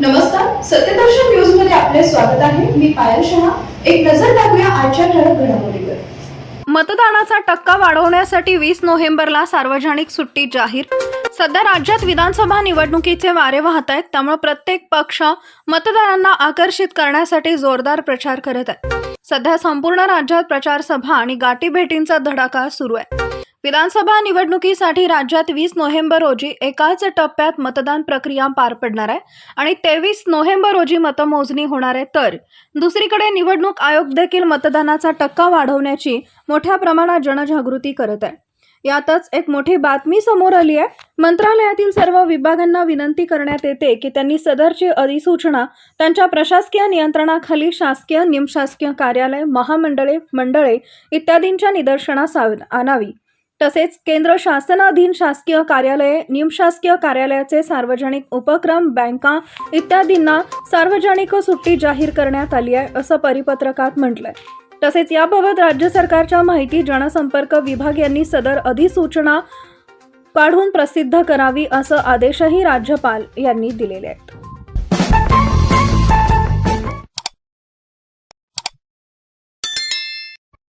नमस्कार सत्यदर्शन न्यूजमध्ये आपले स्वागत आहे. मी पायल शहा. एक नजर टाकूया आजच्या ठळक घडामोडीवर. मतदानाचा टक्का वाढवण्यासाठी वीस नोव्हेंबरला सार्वजनिक सुट्टी जाहीर. सध्या राज्यात विधानसभा निवडणुकीचे वारे वाहत आहेत त्यामुळे प्रत्येक पक्ष मतदारांना आकर्षित करण्यासाठी जोरदार प्रचार करत आहे. सध्या संपूर्ण राज्यात प्रचार सभा आणि गाठीभेटींचा धडाका सुरू आहे. विधानसभा निवडणुकीसाठी राज्यात वीस नोव्हेंबर रोजी एकाच टप्प्यात मतदान प्रक्रिया पार पडणार आहे आणि तेवीस नोव्हेंबर रोजी मतमोजणी होणार आहे. तर दुसरीकडे निवडणूक आयोग देखील मतदानाचा टक्का वाढवण्याची मोठ्या प्रमाणात जनजागृती करत आहे. यातच एक मोठी बातमी समोर आली आहे. मंत्रालयातील सर्व विभागांना विनंती करण्यात येते की त्यांनी सदरची अधिसूचना त्यांच्या प्रशासकीय नियंत्रणाखाली शासकीय निमशासकीय कार्यालय महामंडळे मंडळे इत्यादींच्या निदर्शनास आणावी. तसेच केंद्र शासनाधीन शासकीय कार्यालये निमशासकीय कार्यालयाचे सार्वजनिक उपक्रम बँका इत्यादींना सार्वजनिक सुट्टी जाहीर करण्यात आली आहे असं परिपत्रकात म्हटलंय. तसेच याबाबत राज्य सरकारच्या माहिती जनसंपर्क विभाग यांनी सदर अधिसूचना काढून प्रसिद्ध करावी असं आदेशही राज्यपाल यांनी दिलेले आहेत.